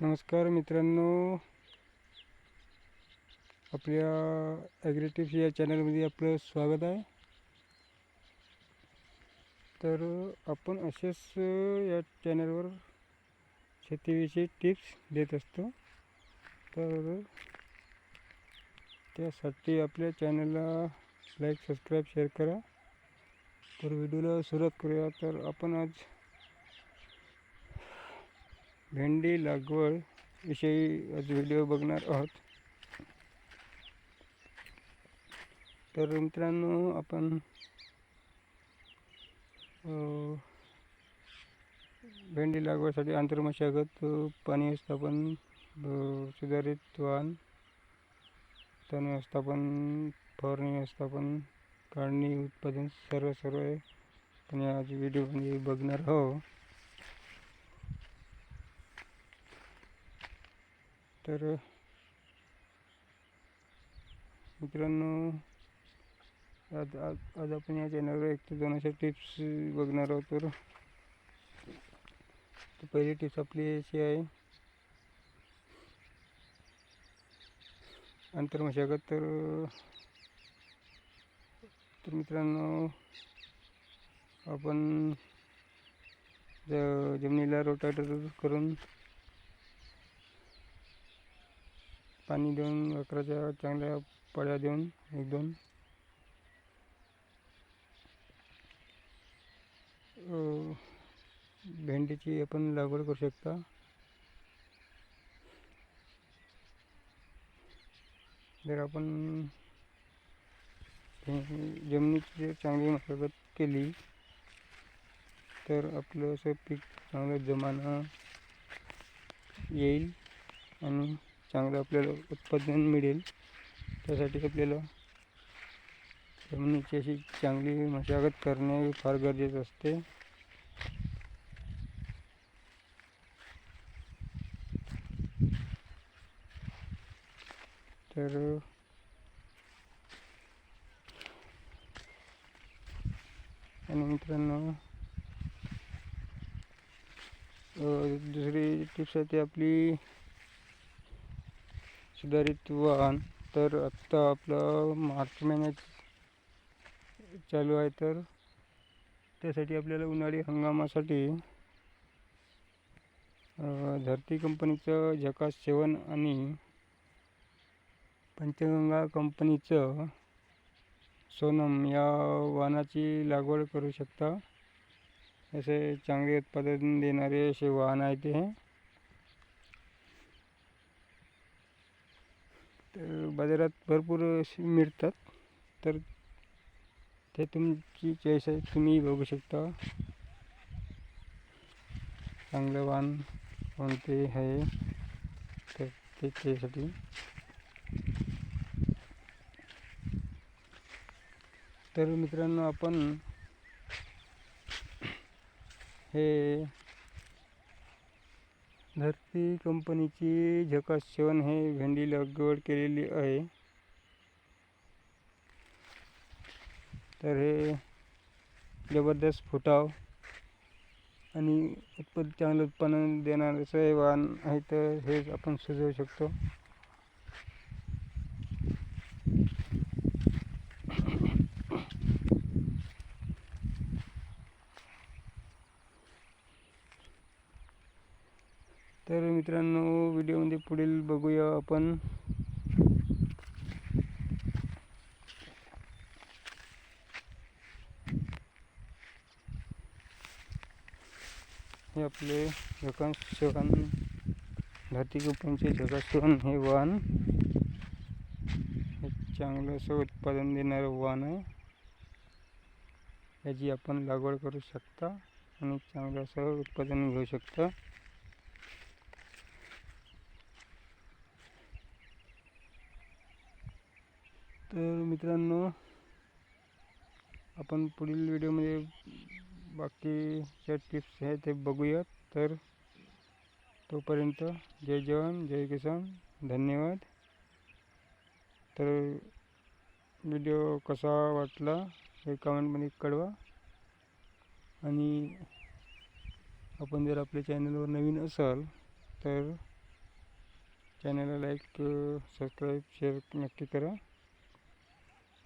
नमस्कार मित्रांनो. आपल्या ॲग्रेटिव्ह या चॅनलमध्ये आपलं स्वागत आहे. तर आपण असेच या चॅनलवर शेतीविषयी टिप्स देत असतो. तर त्यासाठी आपल्या चॅनलला लाईक सबस्क्राईब शेअर करा. तर व्हिडिओला सुरुवात करूया. तर आपण आज भेंडी लागवड विषयी आज व्हिडिओ बघणार आहोत. तर मित्रांनो आपण भेंडी लागवडीसाठी आंतरमशागत पाणी व्यवस्थापन सुधारित वाहन तण व्यवस्थापन फवारणी व्यवस्थापन काढणी उत्पादन सर्व सर्व आहे आपण आज बघणार आहोत. तर मित्रांनो आज आज आज आपण या चॅनलवर एक ते दोन अशा टिप्स बघणार आहोत. तर तर पहिली टिप्स आपली अशी आहे. आंतरमशागत तर तर मित्रांनो आपण ज- जमिनीला रोटाटर करून पाणी देऊन अकराच्या चांगल्या पळ्या देऊन एक दोन. भेंडीची आपण लागवड करू शकता. जर आपण जमिनीची जर चांगली मशागत केली तर आपलं असं पीक चांगलं जमानं येईल आणि चांगलं आपल्याला उत्पादन मिळेल. त्यासाठी आपल्याला जमिनीची अशी चांगली मशागत करणे फार गरजेचं असते. तर आणि मित्रांनो दुसरी टिप्स आहे ती आपली सुधारित वाहन. तर आत्ता आपलं मार्च महिन्यात चालू आहे तर त्यासाठी आपल्याला उन्हाळी हंगामासाठी धरती कंपनीचं झकास सेवन आणि पंचगंगा कंपनीचं सोनम या वाहनाची लागवड करू शकता. असे चांगले उत्पादन देणारे असे वाहन आहे ते. तर बाजारात भरपूर अशी मिळतात. तर ते तुमची चॉईस आहे. तुम्ही बघू शकता. चांगलं वाहन कोणते आहे तर ते त्यासाठी. तर मित्रांनो आपण हे धरती कंपनीची झकास सेवन हे भेंडी लागवड केलेली आहे. तर हे जबरदस्त फुटाव आणि उत्पन्न चांगलं उत्पन्न देणारं असं हे वाहन आहे तर हे आपण सुचवू शकतो. तर मित्रांनो व्हिडिओमध्ये पुढील बघूया आपण. हे आपले झकास सेवन धरती कंपनीचे झकास हे वाहन हे चांगलं असं उत्पादन देणारं वाहन आहे. याची आपण लागवड करू शकता आणि चांगलं असं उत्पादन घेऊ शकता. तर मित्रांनो आपण पुढील व्हिडिओमध्ये बाकीच्या टिप्स आहेत ते बघूयात. तर तोपर्यंत जय जवान जय किसान. धन्यवाद. तर व्हिडिओ कसा वाटला हे कमेंटमध्ये कळवा. आणि आपण जर आपल्या चॅनलवर नवीन असाल तर चॅनलला लाईक सबस्क्राईब शेअर नक्की करा.